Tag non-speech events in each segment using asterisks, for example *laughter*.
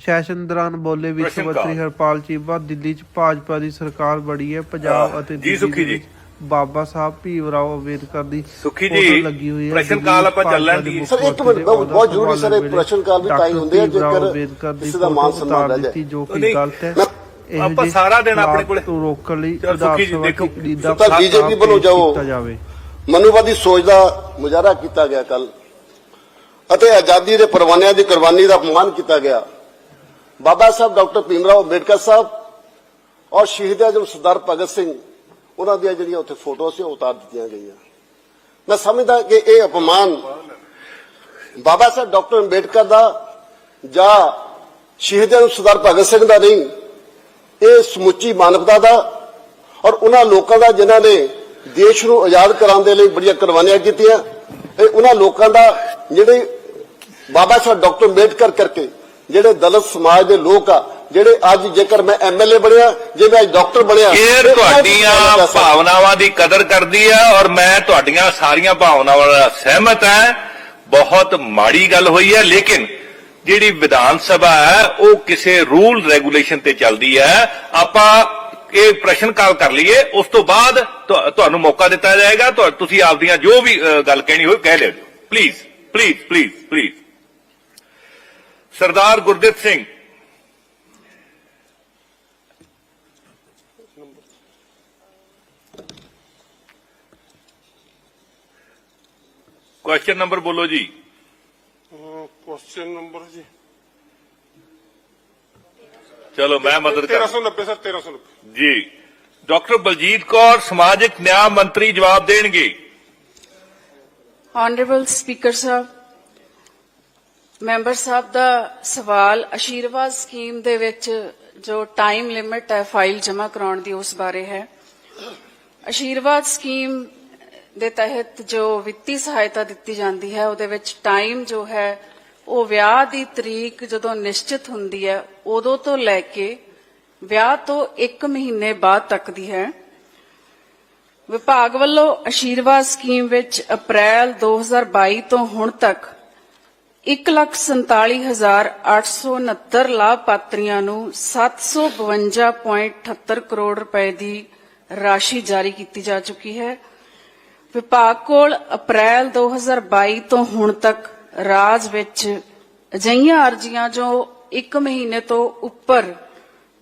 Session ਦੌਰਾਨ ਬੋਲੇ ਪ੍ਰਸ਼ਨ ਮੰਤਰੀ। ਹਰਪਾਲ ਚੀਮਾ ਦਿੱਲੀ 'ਚ ਭਾਜਪਾ ਦੀ ਸਰਕਾਰ ਬੜੀ ਹੈ ਪੰਜਾਬ ਅਤੇ ਜੀ ਸੁੱਖੀ ਜੀ। ਬਾਬਾ ਸਾਹਿਬ ਭੀਮ ਰਾਓ ਅੰਬੇਦਕਰ ਦੀ ਸੁੱਖੀ ਜੀ, ਲੱਗੀ ਹੋਈ ਹੈ ਪ੍ਰਸ਼ਨ ਕਾਲ ਆਪਾਂ ਚੱਲਣ ਦੇ ਸਰ, ਇੱਕ ਮਿੰਟ, ਬਹੁਤ- ਜ਼ਰੂਰੀ ਸਰ, ਇਹ ਪ੍ਰਸ਼ਨ ਕਾਲ ਵੀ ਤਾਂ ਹੀ ਹੁੰਦੇ ਆ ਜੇਕਰ ਅੰਬੇਦਕਰ ਦੀ ਮਾਨ ਸਨਮਾਨ ਰਹਿ ਜਾਏ। ਜੋ ਕਿ ਗਲਤ ਹੈ ਆਪਾਂ ਸਾਰਾ ਦਿਨ ਆਪਣੇ ਕੋਲੇ- ਤੋਂ ਰੋਕਣ ਲਈ ਸੁੱਖੀ ਜੀ, ਦੇਖੋ, ਤਾਂ BJP ਵੱਲੋਂ ਜਾਓ। ਮਨੂਵਾਦੀ ਸੋਚ ਦਾ ਮੁਜ਼ਾਹਰਾ ਕੀਤਾ ਗਿਆ ਕੱਲ ਅਤੇ ਆਜ਼ਾਦੀ ਦੇ ਪਰਵਾਨਿਆਂ ਦੀ ਕੁਰਬਾਨੀ ਦਾ ਅਪਮਾਨ ਕੀਤਾ ਗਿਆ ਬਾਬਾ ਸਾਹਿਬ ਡਾਕਟਰ ਭੀਮਰਾਓ ਅੰਬੇਡਕਰ ਸਾਹਿਬ ਔਰ ਸ਼ਹੀਦ ਆਜਮ ਸਰਦਾਰ ਭਗਤ ਸਿੰਘ, ਉਹਨਾਂ ਦੀਆਂ ਜਿਹੜੀਆਂ ਉੱਥੇ ਫੋਟੋਆਂ ਸੀ ਉਹ ਉਤਾਰ ਦਿੱਤੀਆਂ ਗਈਆਂ। ਮੈਂ ਸਮਝਦਾ ਕਿ ਇਹ ਅਪਮਾਨ ਬਾਬਾ ਸਾਹਿਬ ਡਾਕਟਰ ਅੰਬੇਡਕਰ ਦਾ ਜਾਂ ਸ਼ਹੀਦ ਆਜਮ ਸਰਦਾਰ ਭਗਤ ਸਿੰਘ ਦਾ ਨਹੀਂ, ਇਹ ਸਮੁੱਚੀ ਮਾਨਵਤਾ ਦਾ ਔਰ ਉਹਨਾਂ ਲੋਕਾਂ ਦਾ ਜਿਨ੍ਹਾਂ ਨੇ ਦੇਸ਼ ਨੂੰ ਆਜ਼ਾਦ ਕਰਾਉਣ ਦੇ ਲਈ ਬੜੀਆਂ ਕੁਰਬਾਨੀਆਂ ਕੀਤੀਆਂ, ਇਹ ਉਹਨਾਂ ਲੋਕਾਂ ਦਾ ਜਿਹੜੇ ਬਾਬਾ ਸਾਹਿਬ ਡਾਕਟਰ ਅੰਬੇਡਕਰ ਕਰਕੇ ਜਿਹੜੇ ਦਲਿਤ ਸਮਾਜ ਦੇ ਲੋਕ ਆ ਜਿਹੜੇ ਅੱਜ ਜੇਕਰ ਮੈਂ ਐਮਐਲਏ ਬਣਿਆ ਜੇ ਮੈਂ ਅੱਜ ਡਾਕਟਰ ਬਣਿਆ ਦੀ ਤੁਹਾਡੀਆਂ? ਭਾਵਨਾਵਾਂ ਦੀ ਕਦਰ ਕਰਦੀ ਹੈ ਔਰ ਮੈਂ ਤੁਹਾਡੀਆਂ ਸਾਰੀਆਂ ਭਾਵਨਾਵਾਂ ਨਾਲ ਸਹਿਮਤ ਹਾਂ ਬਹੁਤ ਮਾੜੀ ਗੱਲ ਹੋਈ ਹੈ ਲੇਕਿਨ ਜਿਹੜੀ ਵਿਧਾਨ ਸਭਾ ਹੈ ਉਹ ਕਿਸੇ ਰੂਲ ਰੈਗੂਲੇਸ਼ਨ ਤੇ ਚੱਲਦੀ ਹੈ ਆਪਾਂ ਇਹ ਪ੍ਰਸ਼ਨ ਕਾਲ ਕਰ ਲਈਏ ਉਸ ਤੋਂ ਬਾਅਦ ਤੁਹਾ- ਤੁਹਾਨੂੰ ਮੌਕਾ ਦਿੱਤਾ ਜਾਏਗਾ। ਤੁਸੀਂ ਆਪਦੀਆਂ ਜੋ ਵੀ ਗੱਲ ਕਹਿਣੀ ਹੋਵੇ ਕਹਿ ਲਿਓ। Please please please please Sardar Gurdit Singh question number ਬੋਲੋ ਜੀ ਕੁਐਸਚਨ ਨੰਬਰ ਜੀ ਚਲੋ ਮੈਂ ਮਦਦ ਕਰ 1390 ਸਰ 1390 ਜੀ ਡਾਕਟਰ ਬਲਜੀਤ ਕੌਰ ਸਮਾਜਿਕ ਨਿਆਂ ਮੰਤਰੀ ਜਵਾਬ ਦੇਣਗੇ ਆਨਰੇਬਲ ਸਪੀਕਰ ਸਾਹਿਬ ਮੈਂਬਰ ਸਾਹਿਬ ਦਾ ਸਵਾਲ, ਅਸ਼ੀਰਵਾਦ ਸਕੀਮ ਦੇ ਵਿੱਚ ਜੋ ਟਾਈਮ ਲਿਮਿਟ ਹੈ ਫਾਈਲ ਜਮ੍ਹਾਂ ਕਰਾਉਣ ਦੀ, ਉਸ ਬਾਰੇ ਹੈ। ਅਸ਼ੀਰਵਾਦ ਸਕੀਮ ਦੇ ਤਹਿਤ ਜੋ ਵਿੱਤੀ ਸਹਾਇਤਾ ਦਿੱਤੀ ਜਾਂਦੀ ਹੈ, ਉਹਦੇ ਵਿੱਚ ਟਾਈਮ ਜੋ ਹੈ, ਉਹ ਵਿਆਹ ਦੀ ਤਰੀਕ ਜਦੋਂ ਨਿਸ਼ਚਿਤ ਹੁੰਦੀ ਹੈ, ਉਦੋਂ ਤੋਂ ਲੈ ਕੇ ਵਿਆਹ ਤੋਂ 1 ਮਹੀਨੇ ਬਾਅਦ ਤੱਕ ਦੀ ਹੈ। ਵਿਭਾਗ ਵੱਲੋਂ ਅਸ਼ੀਰਵਾਦ ਸਕੀਮ ਵਿੱਚ ਅਪ੍ਰੈਲ 2022 ਤੋਂ ਹੁਣ ਤੱਕ 147869 ਲਾਭਪਾਤਰੀਆਂ ਨੂੰ 752.78 ਕਰੋੜ ਰੁਪਏ ਦੀ ਰਾਸ਼ੀ ਜਾਰੀ ਕੀਤੀ ਜਾ ਚੁੱਕੀ ਹੈ। ਵਿਭਾਗ ਕੋਲ ਅਪ੍ਰੈਲ 2022 ਤੋਂ ਹੁਣ ਤੱਕ ਰਾਜ ਵਿੱਚ ਅਜਿਹੀਆਂ ਅਰਜ਼ੀਆਂ ਜੋ 1 ਮਹੀਨੇ ਤੋਂ ਉੱਪਰ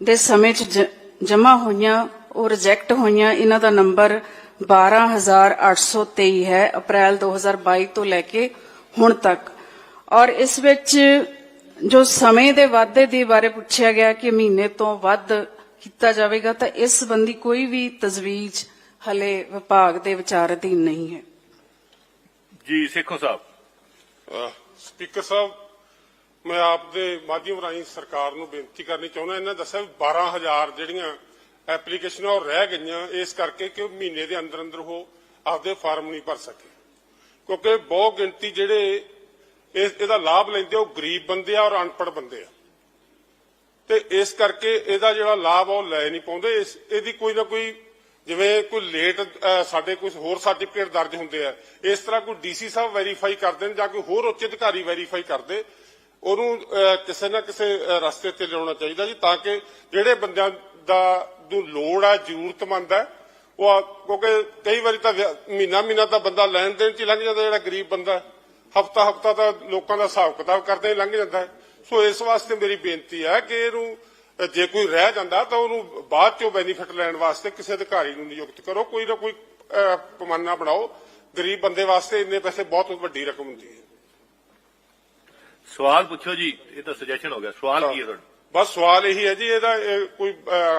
ਦੇ ਸਮੇਂ 'ਚ ਜਮ੍ਹਾਂ ਹੋਈਆਂ, ਉਹ ਰਿਜੈਕਟ ਹੋਈਆਂ, ਇਹਨਾਂ ਦਾ ਨੰਬਰ 12823 ਹੈ ਅਪ੍ਰੈਲ 2022 ਤੋਂ ਲੈ ਕੇ ਹੁਣ ਤੱਕ। ਔਰ ਇਸ ਵਿੱਚ ਜੋ ਸਮੇਂ ਦੇ ਵਾਧੇ ਦੇ ਬਾਰੇ ਪੁੱਛਿਆ ਗਿਆ ਕਿ ਮਹੀਨੇ ਤੋਂ ਵੱਧ ਕੀਤਾ ਜਾਵੇਗਾ ਤਾਂ ਇਸ ਸੰਬੰਧੀ ਕੋਈ ਵੀ ਤਜਵੀਜ਼ ਹਲੇ ਵਿਭਾਗ ਦੇ ਵਿਚਾਰ ਅਧੀਨ ਨਹੀਂ ਹੈ। ਜੀ ਸੇਖੋ ਸਾਹਿਬ। ਸਪੀਕਰ ਸਾਹਿਬ ਮੈਂ ਆਪ ਦੇ ਮਾਧਿਅਮ ਰਾਹੀਂ ਸਰਕਾਰ ਨੂੰ ਬੇਨਤੀ ਕਰਨੀ ਚਾਹੁੰਦਾ ਇਹਨਾਂ ਦੱਸਿਆ ਵੀ 12000 ਜਿਹੜੀਆਂ ਐਪਲੀਕੇਸ਼ਨਾਂ ਉਹ ਰਹਿ ਗਈਆਂ ਇਸ ਕਰਕੇ ਕਿ ਉਹ ਮਹੀਨੇ ਦੇ ਅੰਦਰ ਅੰਦਰ ਉਹ ਆਪਦੇ ਫਾਰਮ ਨਹੀਂ ਭਰ ਸਕੇ। ਕਿਉਂਕਿ ਬਹੁਤ ਗਿਣਤੀ ਜਿਹੜੇ ਇਸ ਇਹਦਾ ਲਾਭ ਲੈਂਦੇ ਉਹ ਗਰੀਬ ਬੰਦੇ ਆ ਔਰ ਅਨਪੜ੍ਹ ਬੰਦੇ ਆ। ਤੇ ਇਸ ਕਰਕੇ ਇਹਦਾ ਜਿਹੜਾ ਲਾਭ ਆ, ਉਹ ਲੈ ਨਹੀਂ ਪਾਉਂਦੇ। ਇਸ, ਇਹਦੀ ਕੋਈ ਨਾ ਕੋਈ, ਜਿਵੇਂ ਕੋਈ ਲੇਟ ਸਾਡੇ ਕੋਈ ਹੋਰ ਸਰਟੀਫਿਕੇਟ ਦਰਜ ਹੁੰਦੇ ਆ, ਇਸ ਤਰ੍ਹਾਂ ਕੋਈ ਡੀਸੀ ਸਾਹਿਬ ਵੈਰੀਫਾਈ ਕਰਦੇ ਨੇ ਜਾਂ ਕੋਈ ਹੋਰ ਉੱਚ ਅਧਿਕਾਰੀ ਵੈਰੀਫਾਈ ਕਰਦੇ, ਉਹਨੂੰ ਕਿਸੇ ਨਾ ਕਿਸੇ ਰਸਤੇ ਤੇ ਲਿਆਉਣਾ ਚਾਹੀਦਾ ਜੀ, ਤਾਂ ਕਿ ਜਿਹੜੇ ਬੰਦਿਆਂ ਦਾ, ਨੂੰ ਲੋੜ ਆ, ਜ਼ਰੂਰਤਮੰਦ ਹੈ ਉਹ ਕਿਉਂਕਿ ਕਈ ਵਾਰੀ ਤਾਂ ਮਹੀਨਾ ਮਹੀਨਾ ਤਾਂ ਬੰਦਾ ਲੈਣ ਦੇਣ ਚ ਹੀ ਲੰਘ ਜਾਂਦਾ ਜਿਹੜਾ ਗਰੀਬ ਬੰਦਾ। ਹਫਤਾ ਹਫਤਾ ਤਾਂ ਲੋਕਾਂ ਦਾ ਹਿਸਾਬ ਕਿਤਾਬ ਕਰਦੇ ਹੀ ਲੰਘ ਜਾਂਦਾ ਹੈ। ਸੋ ਇਸ ਵਾਸਤੇ ਮੇਰੀ ਬੇਨਤੀ ਹੈ ਕਿ ਇਹਨੂੰ ਜੇ ਕੋਈ ਰਹਿ ਜਾਂਦਾ ਤਾਂ ਉਹਨੂੰ ਬਾਅਦ ਚੋਂ ਬੈਨੀਫਿਟ ਲੈਣ ਵਾਸਤੇ ਕਿਸੇ ਅਧਿਕਾਰੀ ਨੂੰ ਨਿਯੁਕਤ ਕਰੋ। ਕੋਈ ਨਾ ਕੋਈ ਪੈਮਾਨਾ ਬਣਾਓ। ਗਰੀਬ ਬੰਦੇ ਵਾਸਤੇ ਇੰਨੇ ਪੈਸੇ ਬਹੁਤ ਵੱਡੀ ਰਕਮ ਹੁੰਦੀ ਹੈ। ਸਵਾਲ ਪੁੱਛੋ ਜੀ। ਇਹ ਤਾਂ ਸੁਜੈਸ਼ਨ ਹੋ ਗਿਆ। ਸਵਾਲ ਕੀ ਹੈ ਤੁਹਾਡਾ? ਬਸ ਸਵਾਲ ਇਹੀ ਹੈ ਜੀ ਇਹਦਾ ਇਹ ਕੋਈ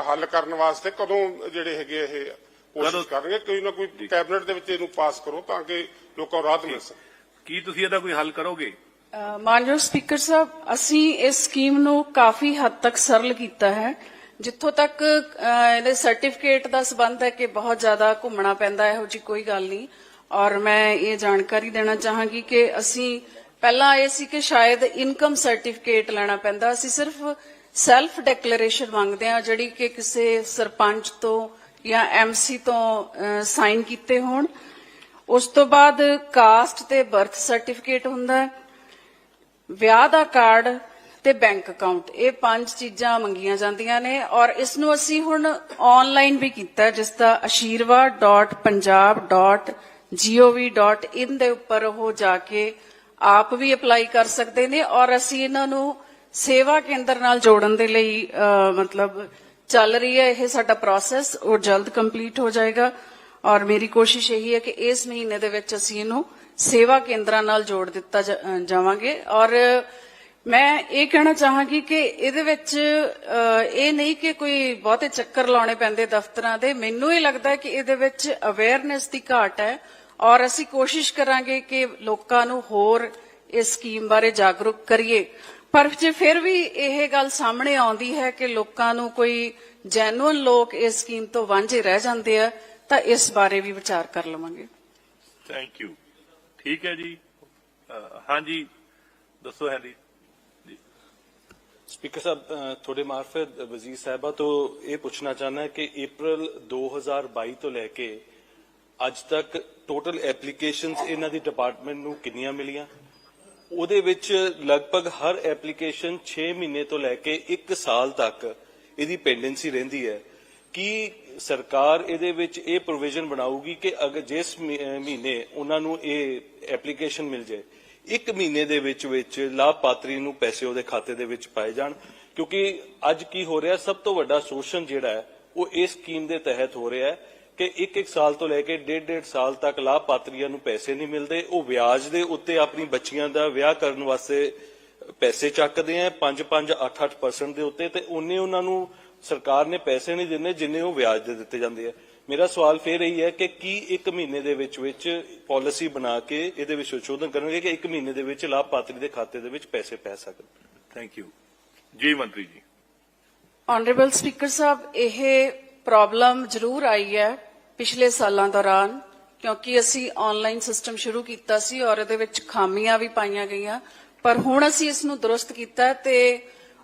ਹੱਲ ਕਰਨ ਵਾਸਤੇ ਕਦੋਂ ਜਿਹੜੇ ਹੈਗੇ ਇਹ? ਕੋਸ਼ਿਸ਼ ਕਰਨਗੇ। ਕੋਈ ਨਾ ਕੋਈ ਕੈਬਨਿਟ ਦੇ ਵਿੱਚ ਇਹਨੂੰ ਪਾਸ ਕਰੋ ਤਾਂ ਕਿ ਲੋਕਾਂ ਨੂੰ ਰਾਹਤ ਮਿਲ ਸਕੇ। ਕੀ ਤੁਸੀਂ ਇਹਦਾ ਕੋਈ ਹੱਲ ਕਰੋਗੇ? ਅ, ਮਾਨਯੋਗ ਸਪੀਕਰ ਸਾਹਿਬ ਅਸੀਂ ਇਸ ਸਕੀਮ ਨੂੰ ਕਾਫੀ ਹੱਦ ਤੱਕ ਸਰਲ ਕੀਤਾ ਹੈ। ਜਿੱਥੋਂ ਤੱਕ ਇਹਦੇ ਸਰਟੀਫਿਕੇਟ ਦਾ ਸਬੰਧ ਹੈ ਕਿ ਬਹੁਤ ਜ਼ਿਆਦਾ ਘੁੰਮਣਾ ਪੈਂਦਾ ਇਹੋ ਜੀ ਕੋਈ ਗੱਲ ਨਹੀਂ। ਔਰ ਮੈਂ ਇਹ ਜਾਣਕਾਰੀ ਦੇਣਾ ਚਾਹਾਂਗੀ ਕਿ ਅਸੀਂ ਪਹਿਲਾਂ ਇਹ ਸੀ ਕਿ ਸ਼ਾਇਦ ਇਨਕਮ ਸਰਟੀਫਿਕੇਟ ਲੈਣਾ ਪੈਂਦਾ। ਅਸੀਂ ਸਿਰਫ ਸੈਲਫ ਡੈਕਲੇਰੇਸ਼ਨ ਮੰਗਦੇ ਹਾਂ ਜਿਹੜੀ ਕਿ ਕਿਸੇ ਸਰਪੰਚ ਤੋਂ ਜਾਂ ਐਮਸੀ ਤੋਂ ਸਾਈਨ ਕੀਤੇ ਹੋਣ। ਉਸ ਤੋਂ ਬਾਅਦ ਕਾਸਟ ਤੇ ਬਰਥ ਸਰਟੀਫਿਕੇਟ ਹੁੰਦਾ ਹੈ ਵਿਆਹ ਦਾ ਕਾਰਡ ਤੇ ਬੈਂਕ ਅਕਾਊਂਟ। ਇਹ ਪੰਜ ਚੀਜ਼ਾਂ ਮੰਗੀਆਂ ਜਾਂਦੀਆਂ ਨੇ ਔਰ ਇਸ ਨੂੰ ਅਸੀਂ ਹੁਣ ਆਨਲਾਈਨ ਵੀ ਕੀਤਾ ਹੈ, ਜਿਸ ਦਾ ashirwad.punjab.gov.in ਦੇ ਉੱਪਰ ਉਹ ਜਾ ਕੇ ਆਪ ਵੀ ਅਪਲਾਈ ਕਰ ਸਕਦੇ ਨੇ ਔਰ ਅਸੀਂ ਇਹਨਾਂ ਨੂੰ ਸੇਵਾ ਕੇਂਦਰ ਨਾਲ ਜੋੜਨ ਦੇ ਲਈ ਮਤਲਬ ਚੱਲ ਰਹੀ ਹੈ ਇਹ ਸਾਡਾ ਪ੍ਰੋਸੈਸ ਉਹ ਜਲਦ ਕੰਪਲੀਟ ਹੋ ਜਾਏਗਾ। ਔਰ ਮੇਰੀ ਕੋਸ਼ਿਸ਼ ਇਹੀ ਹੈ ਕਿ ਇਸ ਮਹੀਨੇ ਦੇ ਵਿੱਚ ਅਸੀਂ ਇਹਨੂੰ ਸੇਵਾ ਕੇਂਦਰਾਂ ਨਾਲ ਜੋੜ ਦਿੱਤਾ ਜਾਵਾਂਗੇ। ਔਰ ਮੈਂ ਇਹ ਕਹਿਣਾ ਚਾਹਾਂਗੀ ਕਿ ਇਹਦੇ ਵਿੱਚ ਇਹ ਨਹੀਂ ਕਿ ਕੋਈ ਬਹੁਤੇ ਚੱਕਰ ਲਾਉਣੇ ਪੈਂਦੇ ਦਫ਼ਤਰਾਂ ਦੇ। ਮੈਨੂੰ ਇਹ ਲੱਗਦਾ ਹੈ ਕਿ ਇਹਦੇ ਵਿੱਚ ਅਵੇਅਰਨੈਸ ਦੀ ਘਾਟ ਹੈ। ਔਰ ਅਸੀਂ ਕੋਸ਼ਿਸ਼ ਕਰਾਂਗੇ ਕਿ ਲੋਕਾਂ ਨੂੰ ਹੋਰ ਇਸ ਸਕੀਮ ਬਾਰੇ ਜਾਗਰੂਕ ਕਰੀਏ। ਪਰ ਜੇ ਫਿਰ ਵੀ ਇਹ ਗੱਲ ਸਾਹਮਣੇ ਆਉਂਦੀ ਹੈ ਕਿ ਲੋਕਾਂ ਨੂੰ ਕੋਈ ਜੈਨੂਅਨ ਲੋਕ ਇਸ ਸਕੀਮ ਤੋਂ ਵਾਂਝੇ ਰਹਿ ਜਾਂਦੇ ਆ ਤਾਂ ਇਸ ਬਾਰੇ ਵੀ ਵਿਚਾਰ ਕਰ ਲਵਾਂਗੇ। ਥੈਂਕ ਯੂ ਠੀਕ ਹੈ ਜੀ। ਹਾਂਜੀ ਦੱਸੋ ਹੈਰੀ ਸਪੀਕਰ ਸਾਹਿਬ ਤੁਹਾਡੇ ਮਾਰਫਤ ਵਜ਼ੀਰ ਸਾਹਿਬਾ ਤੋਂ ਇਹ ਪੁੱਛਣਾ ਚਾਹਨਾ ਕਿ April 2022 ਤੋਂ ਲੈ ਕੇ ਅੱਜ ਤੱਕ ਟੋਟਲ ਐਪਲੀਕੇਸ਼ਨਸ ਇਹਨਾਂ ਦੀ ਡਿਪਾਰਟਮੈਂਟ ਨੂੰ ਕਿੰਨੀਆਂ ਮਿਲੀਆਂ? ਉਹਦੇ ਵਿੱਚ ਲਗਭਗ ਹਰ ਐਪਲੀਕੇਸ਼ਨ 6 ਮਹੀਨੇ ਤੋਂ ਲੈ ਕੇ 1 ਸਾਲ ਤੱਕ ਇਹਦੀ ਪੈਂਡੈਂਸੀ ਰਹਿੰਦੀ ਹੈ। ਕੀ ਸਰਕਾਰ ਇਹਦੇ ਵਿੱਚ ਇਹ ਪ੍ਰੋਵੀਜ਼ਨ ਬਣਾਊਗੀ ਕਿ ਅਗਰ ਜਿਸ ਮਹੀਨੇ ਉਹਨਾਂ ਨੂੰ ਇਹ ਐਪਲੀਕੇਸ਼ਨ ਮਿਲ ਜਾਏ, ਇੱਕ ਮਹੀਨੇ ਦੇ ਵਿੱਚ ਵਿੱਚ ਲਾਭਪਾਤਰੀ ਨੂੰ ਪੈਸੇ ਉਹਦੇ ਖਾਤੇ ਦੇ ਵਿੱਚ ਪਾਏ ਜਾਣ, ਕਿਉਂਕਿ ਅੱਜ ਕੀ ਹੋ ਰਿਹਾ, ਸਭ ਤੋਂ ਵੱਡਾ ਸ਼ੋਸ਼ਣ ਜਿਹੜਾ ਹੈ, ਉਹ ਇਸ ਸਕੀਮ ਦੇ ਤਹਿਤ ਹੋ ਰਿਹਾ ਹੈ ਕਿ ਇੱਕ ਇੱਕ ਸਾਲ ਤੋਂ ਲੈ ਕੇ ਡੇਢ ਡੇਢ ਸਾਲ ਤੱਕ ਲਾਭਪਾਤਰੀਆਂ ਨੂੰ ਪੈਸੇ ਨਹੀਂ ਮਿਲਦੇ, ਉਹ ਵਿਆਜ ਦੇ ਉੱਤੇ ਆਪਣੀ ਬੱਚੀਆਂ ਦਾ ਵਿਆਹ ਕਰਨ ਵਾਸਤੇ ਪੈਸੇ ਚੱਕਦੇ ਆ 5-5 8-8% ਦੇ ਉੱਤੇ ਤੇ ਉਹਨੇ ਉਹਨਾਂ ਨੂੰ ਸਰਕਾਰ ਨੇ ਪੈਸੇ ਨਹੀਂ ਦਿੰਦੇ ਜਿੰਨੇ ਉਹ ਵਿਆਜ ਦੇ ਦਿੱਤੇ ਜਾਂਦੇ ਆ। ਮੇਰਾ ਸਵਾਲ ਫੇਰ ਇਹੀ ਹੈ ਕਿ ਕੀ ਇੱਕ ਮਹੀਨੇ ਦੇ ਵਿੱਚ ਵਿੱਚ ਪਾਲਿਸੀ ਬਣਾ ਕੇ ਇਹਦੇ ਵਿੱਚ ਸੰਸ਼ੋਧਨ ਕਰਨਗੇ ਕਿ ਇੱਕ ਮਹੀਨੇ ਦੇ ਵਿੱਚ ਲਾਭਪਾਤਰੀ ਦੇ ਖਾਤੇ ਦੇ ਵਿੱਚ ਪੈਸੇ ਪੈ ਸਕਣ? ਥੈਂਕ ਯੂ ਜੀ ਮੰਤਰੀ ਜੀ। ਆਨਰੇਬਲ ਸਪੀਕਰ ਸਾਹਿਬ ਇਹ ਪ੍ਰੋਬਲਮ ਜ਼ਰੂਰ ਆਈ ਹੈ ਪਿਛਲੇ ਸਾਲਾਂ ਦੌਰਾਨ ਕਿਉਂਕਿ ਅਸੀਂ ਆਨਲਾਈਨ ਸਿਸਟਮ ਸ਼ੁਰੂ ਕੀਤਾ ਸੀ ਔਰ ਇਹਦੇ ਵਿੱਚ ਖਾਮੀਆਂ ਵੀ ਪਾਈਆਂ ਗਈਆਂ। ਪਰ ਹੁਣ ਅਸੀਂ ਇਸ ਨੂੰ ਦਰੁਸਤ ਕੀਤਾ ਤੇ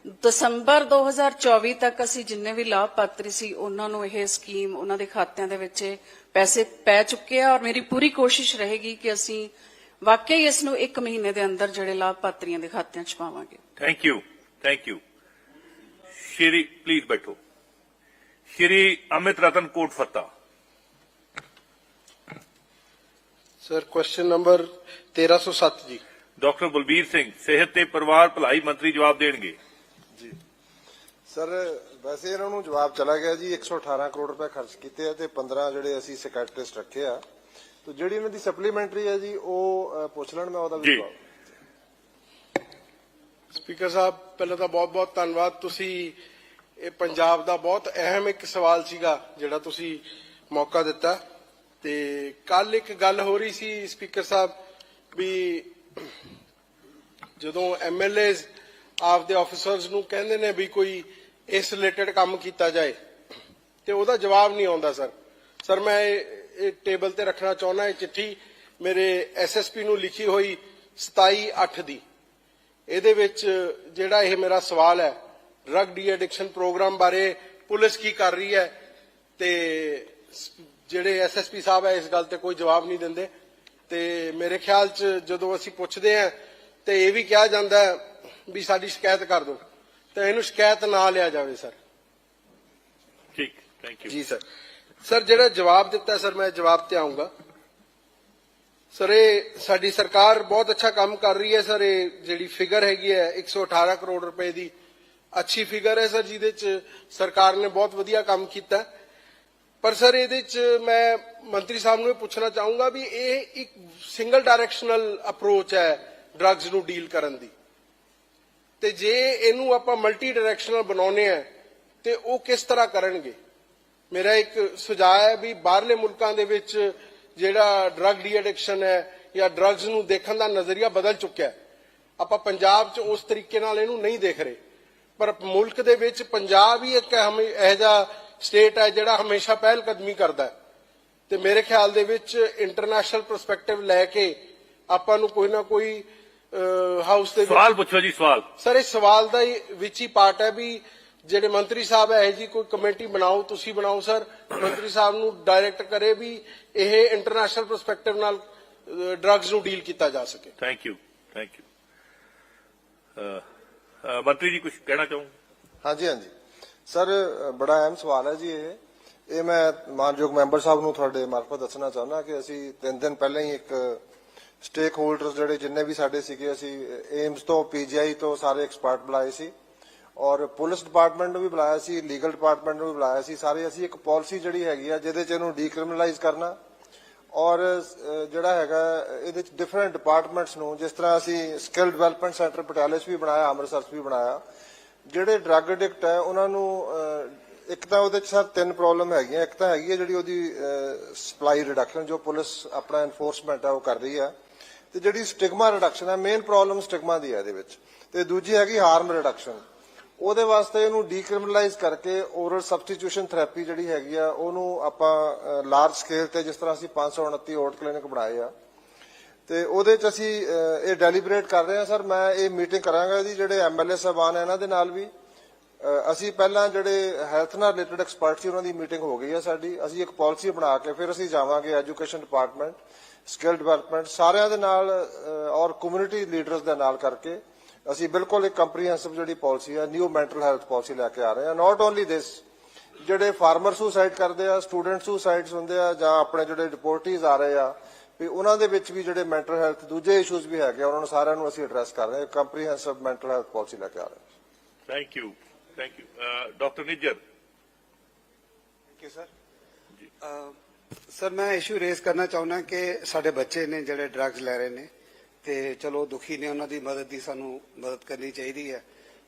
ਦਸੰਬਰ 2024 ਤੱਕ ਅਸੀਂ ਜਿੰਨੇ ਵੀ ਲਾਭਪਾਤਰੀ ਸੀ ਉਹਨਾਂ ਨੂੰ ਇਹ ਸਕੀਮ ਉਹਨਾਂ ਦੇ ਖਾਤਿਆਂ ਦੇ ਵਿੱਚ ਪੈਸੇ ਪੈ ਚੁੱਕੇ ਆ ਔਰ ਮੇਰੀ ਪੂਰੀ ਕੋਸ਼ਿਸ਼ ਰਹੇਗੀ ਕਿ ਅਸੀਂ ਵਾਕਈ ਇਸ ਨੂੰ 1 ਮਹੀਨੇ ਦੇ ਅੰਦਰ ਜਿਹੜੇ ਲਾਭਪਾਤਰੀਆਂ ਦੇ ਖਾਤਿਆਂ 'ਚ ਪਾਵਾਂਗੇ। Thank you thank you Shri please ਬੈਠੋ। Shri Amit Ratan Kotfatta. Sir question number 1307 ਜੀ। ਡਾਕਟਰ ਬਲਬੀਰ ਸਿੰਘ ਸਿਹਤ ਤੇ ਪਰਿਵਾਰ ਭਲਾਈ ਮੰਤਰੀ ਜਵਾਬ ਦੇਣਗੇ। ਸਰ ਵੈਸੇ ਇਹਨਾਂ ਨੂੰ ਜਵਾਬ ਚਲਾ ਗਿਆ ਜੀ 118 ਕਰੋੜ ਰੁਪਏ ਖਰਚ ਕੀਤੇ ਆ ਤੇ 15 ਜਿਹੜੇ ਅਸੀਂ ਸੈਕਟਰਿਸਟ ਰੱਖੇ ਆ। ਤੇ ਜਿਹੜੀ ਇਹਨਾਂ ਦੀ ਸਪਲੀਮੈਂਟਰੀ ਹੈ ਜੀ ਉਹ ਅ, ਪੁੱਛ ਲੈਣ ਮੈਂ ਉਹਦਾ ਵੀ ਜੀ। ਜਵਾਬ। ਸਪੀਕਰ ਸਾਹਿਬ ਪਹਿਲਾਂ ਤਾਂ ਬਹੁਤ-ਬਹੁਤ ਧੰਨਵਾਦ। ਤੁਸੀਂ ਇਹ ਪੰਜਾਬ ਦਾ ਬਹੁਤ ਅਹਿਮ ਇੱਕ ਸਵਾਲ ਸੀਗਾ ਜਿਹੜਾ ਤੁਸੀਂ ਮੌਕਾ ਦਿੱਤਾ। ਤੇ ਕੱਲ ਇੱਕ ਗੱਲ ਹੋ ਰਹੀ ਸੀ ਸਪੀਕਰ ਸਾਹਿਬ ਵੀ ਜਦੋਂ ਐਮਐਲਏਜ਼ ਆਪਦੇ ਆਫੀਸਰਸ ਨੂੰ ਕਹਿੰਦੇ ਨੇ ਵੀ ਕੋਈ ਇਸ ਰਿਲੇਟਡ ਕੰਮ ਕੀਤਾ ਜਾਏ। ਤੇ ਉਹਦਾ ਜਵਾਬ ਨਹੀਂ ਆਉਂਦਾ ਸਰ ਸਰ ਮੈਂ ਇਹ ਟੇਬਲ ਤੇ ਰੱਖਣਾ ਚਾਹੁੰਦਾ, ਇਹ ਚਿੱਠੀ ਮੇਰੇ ਐਸਐਸਪੀ ਨੂੰ ਲਿਖੀ ਹੋਈ 27/8 ਦੀ। ਇਹਦੇ ਵਿੱਚ ਜਿਹੜਾ ਇਹ ਮੇਰਾ ਸਵਾਲ ਹੈ ਡਰੱਗ ਡੀ ਐਡਿਕਸ਼ਨ ਪ੍ਰੋਗਰਾਮ ਬਾਰੇ ਪੁਲਿਸ ਕੀ ਕਰ ਰਹੀ ਹੈ? ਤੇ ਸ- ਜਿਹੜੇ ਐਸਐਸਪੀ ਸਾਹਿਬ ਹੈ, ਇਸ ਗੱਲ ਤੇ ਕੋਈ ਜਵਾਬ ਨਹੀਂ ਦਿੰਦੇ। ਤੇ ਮੇਰੇ ਖਿਆਲ 'ਚ ਜਦੋਂ ਅਸੀਂ ਪੁੱਛਦੇ ਹਾਂ, ਤੇ ਇਹ ਵੀ ਕਿਹਾ ਜਾਂਦਾ ਵੀ ਸਾਡੀ ਸ਼ਿਕਾਇਤ ਕਰ ਦਿਓ। ਤੇ ਇਹਨੂੰ ਸ਼ਿਕਾਇਤ ਨਾ ਲਿਆ ਜਾਵੇ ਸਰ। ਠੀਕ ਥੈਂਕ ਯੂ ਜੀ ਸਰ। ਸਰ ਜਿਹੜਾ ਜਵਾਬ ਦਿੱਤਾ ਸਰ ਮੈਂ ਜਵਾਬ ਤੇ ਆਉਂਗਾ ਸਰ ਇਹ ਸਾਡੀ ਸਰਕਾਰ ਬਹੁਤ ਅੱਛਾ ਕੰਮ ਕਰ ਰਹੀ ਹੈ ਸਰ। ਇਹ ਜਿਹੜੀ ਫਿਗਰ ਹੈਗੀ ਹੈ 118 ਕਰੋੜ ਰੁਪਏ ਦੀ ਅੱਛੀ ਫਿਗਰ ਹੈ ਸਰ ਜਿਹਦੇ ਚ ਸਰਕਾਰ ਨੇ ਬਹੁਤ ਵਧੀਆ ਕੰਮ ਕੀਤਾ। ਪਰ ਸਰ ਇਹਦੇ ਚ ਮੈਂ ਮੰਤਰੀ ਸਾਹਿਬ ਨੂੰ ਇਹ ਪੁੱਛਣਾ ਚਾਹੂੰਗਾ ਵੀ ਇਹ ਇੱਕ ਸਿੰਗਲ ਡਾਇਰੈਕਸ਼ਨਲ ਅਪਰੋਚ ਹੈ ਡਰੱਗਸ ਨੂੰ ਡੀਲ ਕਰਨ ਦੀ। ਤੇ ਜੇ ਇਹਨੂੰ ਆਪਾਂ ਮਲਟੀ ਡਾਇਰੈਕਸ਼ਨਲ ਬਣਾਉਨੇ ਆ ਤੇ ਉਹ ਕਿਸ ਤਰ੍ਹਾਂ ਕਰਨਗੇ? ਮੇਰਾ ਇੱਕ ਸੁਝਾਅ ਹੈ ਵੀ ਬਾਹਰਲੇ ਮੁਲਕਾਂ ਦੇ ਵਿੱਚ ਜਿਹੜਾ ਡਰੱਗ ਡੀ ਐਡਿਕਸ਼ਨ ਹੈ ਜਾਂ ਡਰੱਗਸ ਨੂੰ ਦੇਖਣ ਦਾ ਨਜ਼ਰੀਆ ਬਦਲ ਚੁੱਕਿਆ ਹੈ। ਆਪਾਂ ਪੰਜਾਬ 'ਚ ਉਸ ਤਰੀਕੇ ਨਾਲ ਇਹਨੂੰ ਨਹੀਂ ਦੇਖ ਰਹੇ। ਪਰ ਮੁਲਕ ਦੇ ਵਿੱਚ ਪੰਜਾਬ ਹੀ ਇੱਕ ਇਹੋ ਜਿਹਾ ਸਟੇਟ ਹੈ ਜਿਹੜਾ ਹਮੇਸ਼ਾ ਪਹਿਲ ਕਦਮੀ ਕਰਦਾ ਹੈ। ਤੇ ਮੇਰੇ ਖਿਆਲ ਦੇ ਵਿੱਚ ਇੰਟਰਨੈਸ਼ਨਲ ਪਰਸਪੈਕਟਿਵ ਲੈ ਕੇ ਆਪਾਂ ਨੂੰ ਕੋਈ ਨਾ ਕੋਈ ਹਾਊਸ ਦੇ ਵਿੱਚ। ਸਵਾਲ ਪੁੱਛੋ ਜੀ ਸਵਾਲ। ਸਰ ਇਸ ਸਵਾਲ ਦਾ ਹੀ ਵਿੱਚ ਹੀ ਪਾਰਟ ਹੈ ਵੀ ਜਿਹੜੇ ਮੰਤਰੀ ਸਾਹਿਬ ਹੈ ਜੀ ਕੋਈ ਕਮੇਟੀ ਬਣਾਓ ਤੁਸੀਂ ਬਣਾਓ ਸਰ ਮੰਤਰੀ ਸਾਹਿਬ ਨੂੰ ਡਾਇਰੈਕਟ ਕਰੇ ਵੀ ਇਹ ਇੰਟਰਨੈਸ਼ਨਲ ਪਰਸਪੈਕਟਿਵ ਨਾਲ ਡਰੱਗਸ ਨੂੰ ਡੀਲ ਕੀਤਾ ਜਾ ਸਕੇ। ਥੈਂਕ ਯੂ ਥੈਂਕ ਯੂ ਅ, ਮੰਤਰੀ ਜੀ ਕੁਝ ਕਹਿਣਾ ਚਾਹੋ ਹਾਂਜੀ ਹਾਂਜੀ। ਸਰ ਬੜਾ ਅਹਿਮ ਸਵਾਲ ਹੈ ਜੀ ਇਹ। ਇਹ ਮੈਂ ਮਾਨਯੋਗ ਮੈਂਬਰ ਸਾਹਿਬ ਨੂੰ ਤੁਹਾਡੇ ਮਾਰਫਤ ਦੱਸਣਾ ਚਾਹੁੰਦਾ ਕਿ ਅਸੀਂ ਤਿੰਨ ਦਿਨ ਪਹਿਲਾਂ ਹੀ ਇੱਕ ਸਟੇਕ ਹੋਲਡਰਸ ਜਿਹੜੇ ਜਿੰਨੇ ਵੀ ਸਾਡੇ ਸੀਗੇ, ਅਸੀਂ ਏਮਸ ਤੋਂ ਪੀਜੀਆਈ ਤੋਂ ਸਾਰੇ ਐਕਸਪਰਟ ਬੁਲਾਏ ਸੀ ਔਰ ਪੁਲਿਸ ਡਿਪਾਰਟਮੈਂਟ ਨੂੰ ਵੀ ਬੁਲਾਇਆ ਸੀ ਲੀਗਲ ਡਿਪਾਰਟਮੈਂਟ ਨੂੰ ਵੀ ਬੁਲਾਇਆ ਸੀ। ਸਾਰੇ ਅਸੀਂ ਇੱਕ ਪਾਲਿਸੀ ਜਿਹੜੀ ਹੈਗੀ ਆ, ਜਿਹਦੇ ਚ ਇਹਨੂੰ ਡੀਕ੍ਰਿਮੀਨਲਾਈਜ਼ ਕਰਨਾ ਔਰ ਜਿਹੜਾ ਹੈਗਾ, ਇਹਦੇ ਚ ਡਿਫਰੈਂਟ ਡਿਪਾਰਟਮੈਂਟਸ ਨੂੰ, ਜਿਸ ਤਰ੍ਹਾਂ ਅਸੀਂ ਸਕਿੱਲ ਡਿਵੈਲਪਮੈਂਟ ਸੈਂਟਰ ਪਟਿਆਲੇ 'ਚ ਵੀ ਬਣਾਇਆ, ਅੰਮ੍ਰਿਤਸਰ 'ਚ ਵੀ ਬਣਾਇਆ, ਜਿਹੜੇ ਡਰੱਗ ਐਡਿਕਟ ਹੈ, ਉਹਨਾਂ ਨੂੰ ਇੱਕ ਤਾਂ ਉਹਦੇ ਚ ਸਰ ਤਿੰਨ ਪ੍ਰੋਬਲਮ ਹੈਗੀਆਂ। ਇੱਕ ਤਾਂ ਹੈਗੀ ਹੈ ਜਿਹੜੀ ਉਹਦੀ ਸਪਲਾਈ ਰਿਡਕਸ਼ਨ ਜੋ ਪੁਲਿਸ ਆਪਣਾ ਐਨਫੋਰਸਮੈਂਟ ਹੈ ਉਹ ਕਰ ਰਹੀ ਹੈ ਤੇ ਜਿਹੜੀ ਸਟਿਗਮਾ ਰਿਡਕਸ਼ਨ ਹੈ ਮੇਨ ਪ੍ਰੋਬਲਮ ਸਟਿਗਮਾ ਦੀ ਹੈ ਇਹਦੇ ਵਿੱਚ। ਤੇ ਦੂਜੀ ਹੈਗੀ ਹਾਰਮ ਰਿਡਕਸ਼ਨ ਉਹਦੇ ਵਾਸਤੇ ਇਹਨੂੰ ਡੀਕ੍ਰਿਮੀਨਲਾਈਜ਼ ਕਰਕੇ ਓਰਲ ਸਬਸਟੀਟਿਊਸ਼ਨ ਥੈਰੇਪੀ ਜਿਹੜੀ ਹੈਗੀ ਆ, ਉਹਨੂੰ ਆਪਾਂ ਲਾਰਜ ਸਕੇਲ ਤੇ ਜਿਸ ਤਰ੍ਹਾਂ ਅਸੀਂ 529 ਓਟ ਕਲੀਨਿਕ ਬਣਾਏ ਆ। ਤੇ ਉਹਦੇ ਚ ਅਸੀਂ ਇਹ ਡੈਲੀਬਰੇਟ ਕਰ ਰਹੇ ਹਾਂ ਸਰ, ਮੈਂ ਇਹ ਮੀਟਿੰਗ ਕਰਾਂਗਾ ਇਹਦੀ, ਜਿਹੜੇ ਐਮਐਲਏ ਸਾਹਿਬਾਨ ਇਹਨਾਂ ਦੇ ਨਾਲ ਵੀ। ਅਸੀਂ ਪਹਿਲਾਂ ਜਿਹੜੇ ਹੈਲਥ ਨਾਲ ਰਿਲੇਟਡ ਐਕਸਪਰਟ ਸੀ, ਉਹਨਾਂ ਦੀ ਮੀਟਿੰਗ ਹੋ ਗਈ ਹੈ ਸਾਡੀ। ਅਸੀਂ ਇੱਕ ਪਾਲਿਸੀ ਬਣਾ ਕੇ ਫਿਰ ਅਸੀਂ ਜਾਵਾਂਗੇ ਐਜੂਕੇਸ਼ਨ ਡਿਪਾਰਟਮੈਂਟ ਸਕਿੱਲ ਡਿਵੈਲਪਮੈਂਟ ਸਾਰਿਆਂ ਦੇ ਨਾਲ ਔਰ ਕਮਿਊਨਿਟੀ ਲੀਡਰਸ ਦੇ ਨਾਲ ਕਰਕੇ ਅਸੀਂ ਬਿਲਕੁਲ ਇੱਕ ਕੰਪਰੀਹੈਂਸਿਵ ਜਿਹੜੀ ਪਾਲਿਸੀ ਹੈ ਨਿਊ ਮੈਂਟਲ ਹੈਲਥ ਪਾਲਿਸੀ ਲੈ ਕੇ ਆ ਰਹੇ ਹਾਂ। ਨਾਟ ਓਨਲੀ ਦਿਸ ਜਿਹੜੇ ਫਾਰਮਰ ਸੁਸਾਈਡ ਕਰਦੇ ਆ ਸਟੂਡੈਂਟ ਸੁਸਾਈਡਸ ਹੁੰਦੇ ਆ ਜਾਂ ਆਪਣੇ ਜਿਹੜੇ ਰਿਪੋਰਟੀਜ਼ ਆ ਰਹੇ ਆ ਵੀ ਉਹਨਾਂ ਦੇ ਵਿੱਚ ਵੀ ਜਿਹੜੇ ਮੈਂਟਲ ਹੈਲਥ ਦੂਜੇ ਇਸ਼ੂਜ਼ ਵੀ ਹੈਗੇ ਆ, ਉਹਨਾਂ ਨੂੰ ਸਾਰਿਆਂ ਨੂੰ ਅਸੀਂ ਐਡਰੈਸ ਕਰ ਰਹੇ ਹਾਂ। ਕੰਪਰੀਹੈਂਸਿਵ ਮੈਂਟਲ ਹੈਲਥ ਪਾਲਿਸੀ ਲੈ ਕੇ ਆ ਰਹੇ ਹਾਂ। Thank you thank you doctor Nijjar thank you sir sir, ਮੈਂ ਇਸ਼ੂ ਰੇਸ ਕਰਨਾ ਚਾਹੁੰਦਾ ਕਿ ਸਾਡੇ ਬੱਚੇ ਨੇ ਜਿਹੜੇ ਡਰੱਗਸ ਲੈ ਰਹੇ ਨੇ, ਤੇ ਚਲੋ ਦੁਖੀ ਨੇ, ਉਹਨਾਂ ਦੀ ਮਦਦ ਦੀ ਸਾਨੂੰ ਮਦਦ ਕਰਨੀ ਚਾਹੀਦੀ ਹੈ।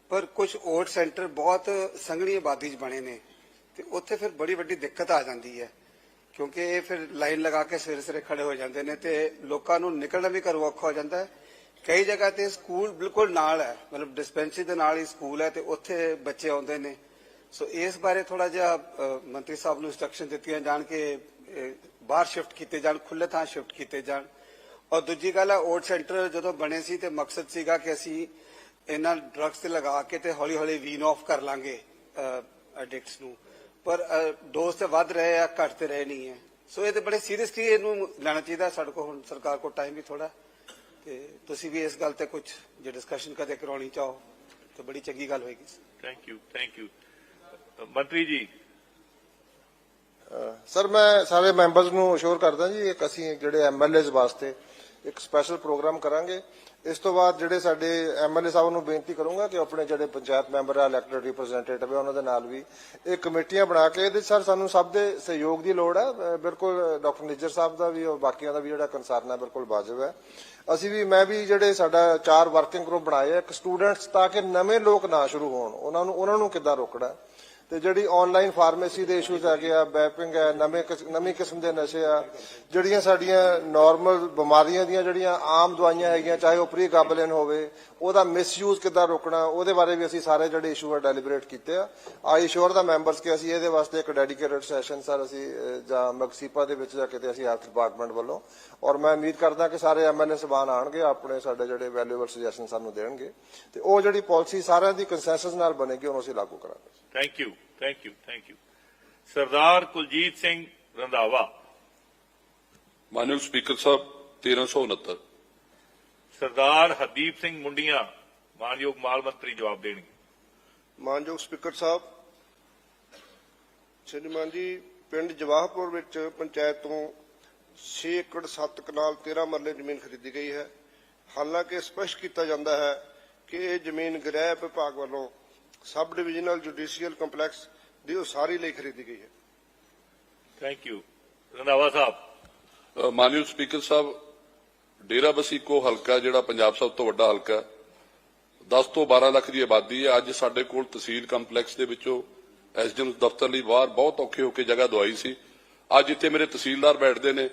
ਪਰ ਕੁਝ ਓਟ ਸੈਂਟਰ ਬਹੁਤ ਸੰਘਣੀ ਆਬਾਦੀ 'ਚ ਬਣੇ ਨੇ, ਤੇ ਉੱਥੇ ਫਿਰ ਬੜੀ ਵੱਡੀ ਦਿੱਕਤ ਆ ਜਾਂਦੀ ਹੈ। ਕਿਉਂਕਿ ਇਹ ਫਿਰ ਲਾਈਨ ਲਗਾ ਕੇ ਸਵੇਰੇ ਸਵੇਰੇ ਖੜੇ ਹੋ ਜਾਂਦੇ ਨੇ ਤੇ ਲੋਕਾਂ ਨੂੰ ਨਿਕਲਣਾ ਵੀ ਘਰੋਂ ਔਖਾ ਹੋ ਜਾਂਦਾ ਹੈ। ਕਈ ਜਗ੍ਹਾ ਤੇ ਸਕੂਲ ਬਿਲਕੁਲ ਨਾਲ ਹੈ, ਮਤਲਬ ਡਿਸਪੈਂਸਰੀ ਦੇ ਨਾਲ ਹੀ ਸਕੂਲ ਹੈ ਤੇ ਉੱਥੇ ਬੱਚੇ ਆਉਂਦੇ ਨੇ। ਸੋ ਇਸ ਬਾਰੇ ਥੋੜਾ ਜਿਹਾ ਮੰਤਰੀ ਸਾਹਿਬ ਨੂੰ ਇੰਸਟਰਕਸ਼ਨ ਦਿੱਤੀਆਂ ਜਾਣ ਕਿ ਬਾਹਰ ਸ਼ਿਫਟ ਕੀਤੇ ਜਾਣ ਖੁੱਲੇ ਥਾਂ ਸ਼ਿਫਟ ਕੀਤੇ ਜਾਣ। ਔਰ ਦੂਜੀ ਗੱਲ ਹੈ ਓਟ ਸੈਂਟਰ ਜਦੋਂ ਬਣੇ ਸੀ ਤੇ ਮਕਸਦ ਸੀਗਾ ਕਿ ਅਸੀਂ ਇਹਨਾਂ ਡਰੱਗਸ ਤੇ ਲਗਾ ਕੇ ਤੇ ਹੌਲੀ ਹੌਲੀ ਵੀਨ ਆਫ ਕਰ ਲਾਂਗੇ ਐਡਿਕਟਸ ਨੂੰ। ਪਰ ਡੋਜ਼ ਤੇ ਵੱਧ ਰਹੇ ਆ, ਘਟ ਤੇ ਰਹੇ ਨਹੀਂ ਹੈ। ਸੋ ਇਹ ਤੇ ਬੜੇ ਸੀਰੀਅਸਲੀ ਇਹਨੂੰ ਲੈਣਾ ਚਾਹੀਦਾ। ਸਾਡੇ ਕੋਲ ਹੁਣ ਸਰਕਾਰ ਕੋਲ ਟਾਈਮ ਵੀ ਥੋੜਾ ਤੇ ਤੁਸੀਂ ਵੀ ਇਸ ਗੱਲ ਤੇ ਕੁਝ ਜੇ ਡਿਸਕਸ਼ਨ ਕਦੇ ਕਰਾਉਣੀ ਚਾਹੋ, ਤੇ ਬੜੀ ਚੰਗੀ ਗੱਲ ਹੋਏਗੀ। ਥੈਂਕ ਯੂ ਥੈਂਕ ਯੂ ਮੰਤਰੀ ਜੀ ਸਰ, ਮੈਂ ਸਾਰੇ ਮੈਂਬਰਸ ਨੂੰ ਅਸ਼ੋਰ ਕਰਦਾ ਜੀ, ਇੱਕ ਅਸੀਂ ਜਿਹੜੇ ਐਮਐਲਏਜ਼ ਵਾਸਤੇ ਇੱਕ ਸਪੈਸ਼ਲ ਪ੍ਰੋਗਰਾਮ ਕਰਾਂਗੇ। ਇਸ ਤੋਂ ਬਾਅਦ ਜਿਹੜੇ ਸਾਡੇ ਐਮਐਲਏ ਸਾਹਿਬ ਨੂੰ ਬੇਨਤੀ ਕਰੂੰਗਾ ਕਿ ਆਪਣੇ ਜਿਹੜੇ ਪੰਚਾਇਤ ਮੈਂਬਰ ਆ ਇਲੈਕਟਡ ਰਿਪਰੈਜ਼ੈਂਟੇਟਿਵ ਹੈ ਉਹਨਾਂ ਦੇ ਨਾਲ ਵੀ ਇਹ ਕਮੇਟੀਆਂ ਬਣਾ ਕੇ ਇਹਦੇ 'ਚ ਸਰ ਸਾਨੂੰ ਸਭ ਦੇ ਸਹਿਯੋਗ ਦੀ ਲੋੜ ਹੈ ਬਿਲਕੁਲ ਡਾਕਟਰ ਨਿੱਜਰ ਸਾਹਿਬ ਦਾ ਵੀ ਔਰ ਬਾਕੀਆਂ ਦਾ ਵੀ ਜਿਹੜਾ ਕੰਸਰਨ ਹੈ ਬਿਲਕੁਲ ਵਾਜਬ ਹੈ ਅਸੀਂ ਵੀ, ਮੈਂ ਵੀ ਜਿਹੜੇ ਸਾਡਾ ਚਾਰ ਵਰਕਿੰਗ ਗਰੁੱਪ ਬਣਾਏ ਆ, ਇੱਕ ਸਟੂਡੈਂਟਸ ਤਾਂ ਕਿ ਨਵੇਂ ਲੋਕ ਨਾ ਸ਼ੁਰੂ ਹੋਣ। ਉਹਨਾਂ ਨੂੰ ਉਹਨਾਂ ਨੂੰ ਕਿੱਦਾਂ ਰੋਕਣਾ? ਤੇ ਜਿਹੜੀ ਆਨਲਾਈਨ ਫਾਰਮੇਸੀ ਦੇ ਇਸ਼ੂਜ਼ ਹੈਗੇ ਆ ਵੈਪਿੰਗ ਹੈ, ਨਵੇਂ ਨਵੀਂ ਕਿਸਮ ਦੇ ਨਸ਼ੇ ਆ, ਜਿਹੜੀਆਂ ਸਾਡੀਆਂ ਨਾਰਮਲ ਬਿਮਾਰੀਆਂ ਦੀਆਂ ਜਿਹੜੀਆਂ ਆਮ ਦਵਾਈਆਂ ਹੈਗੀਆਂ, ਚਾਹੇ ਉਹ ਪ੍ਰੀ ਗਾਬਲਿਨ ਹੋਵੇ, ਉਹਦਾ ਮਿਸਯੂਜ਼ ਕਿੱਦਾਂ ਰੋਕਣਾ, ਉਹਦੇ ਬਾਰੇ ਵੀ ਅਸੀਂ ਸਾਰੇ ਜਿਹੜੇ ਇਸ਼ੂ ਆ ਡੈਲੀਬਰੇਟ ਕੀਤੇ ਆ। ਆਈ ਸ਼ੋਰ ਦਾ ਮੈਂਬਰਸ ਕਿ ਅਸੀਂ ਇਹਦੇ ਵਾਸਤੇ ਇੱਕ ਡੈਡੀਕੇਟਡ ਸੈਸ਼ਨ ਸਰ, ਅਸੀਂ ਜਾਂ ਮਕਸੀਪਾ ਦੇ ਵਿੱਚ ਜਾ ਕੇ ਤੇ ਅਸੀਂ ਹੈਲਥ ਡਿਪਾਰਟਮੈਂਟ ਵੱਲੋਂ, ਔਰ ਮੈਂ ਉਮੀਦ ਕਰਦਾ ਕਿ ਸਾਰੇ ਐਮਐਲਏ ਸਬਾਨ ਆਣਗੇ, ਆਪਣੇ ਸਾਡੇ ਜਿਹੜੇ ਵੈਲਿਊਬਲ ਸੁਜੈਸ਼ਨ ਸਾਨੂੰ ਦੇਣਗੇ, ਤੇ ਉਹ ਜਿਹੜੀ ਪਾਲਿਸੀ ਸਾਰਿਆਂ ਦੀ ਕੰਸੈਂਸਸ ਨਾਲ ਬਣੇਗੀ, ਉਹਨੂੰ ਅਸੀਂ ਲਾਗੂ ਕਰਾਂਗੇ। Thank you thank you thank you Sardar Kuljit Singh Randhawa ਮਾਨਯੋਗ ਸਪੀਕਰ ਸਾਹਿਬ 1369 ਸਰਦਾਰ ਹਰਦੀਪ ਸਿੰਘ ਮੁੰਡੀਆਂ ਮਾਨਯੋਗ ਮਾਲ ਮੰਤਰੀ ਜਵਾਬ ਦੇਣਗੇ ਮਾਨਯੋਗ ਸਪੀਕਰ ਸਾਹਿਬ ਸ਼੍ਰੀਮਾਨ ਜੀ ਪਿੰਡ ਜਵਾਹਰਪੁਰ ਵਿੱਚ ਪੰਚਾਇਤ ਤੋਂ 6 ਏਕੜ 7 ਕਨਾਲ 13 ਮਰਲੇ ਜ਼ਮੀਨ ਖਰੀਦੀ ਗਈ ਹੈ। ਹਾਲਾਂਕਿ ਸਪਸ਼ਟ ਕੀਤਾ ਜਾਂਦਾ ਹੈ ਕਿ ਇਹ ਜ਼ਮੀਨ ਗ੍ਰਹਿ ਵਿਭਾਗ ਵੱਲੋਂ ਸਬ ਡਿਵੀਜ਼ਨਲ ਜੁਡੀਸ਼ੀਅਲ ਕੰਪਲੈਕਸ ਦੀ ਉਸਾਰੀ ਲਈ ਖਰੀਦੀ ਗਈ ਹੈ। ਥੈਂਕ ਯੂ ਰੰਧਾਵਾ ਸਾਹਿਬ। ਮਾਨਯੋਗ ਸਪੀਕਰ ਸਾਹਿਬ ਡੇਰਾ ਬਸੀਕੋ ਹਲਕਾ ਜਿਹੜਾ ਪੰਜਾਬ ਸਭ ਤੋਂ ਵੱਡਾ ਹਲਕਾ ਹੈ, 10 ਤੋਂ 12 ਲੱਖ ਦੀ ਆਬਾਦੀ ਹੈ। ਅੱਜ ਸਾਡੇ ਕੋਲ ਤਹਿਸੀਲ ਕੰਪਲੈਕਸ ਦੇ ਵਿੱਚੋਂ ਐਸਡੀਐਮ ਦਫ਼ਤਰ ਲਈ ਬਾਹਰ ਬਹੁਤ ਔਖੇ ਹੋ ਕੇ ਜਗ੍ਹਾ ਦਵਾਈ ਸੀ। ਅੱਜ ਇੱਥੇ ਮੇਰੇ ਤਹਿਸੀਲਦਾਰ ਬੈਠਦੇ ਨੇ।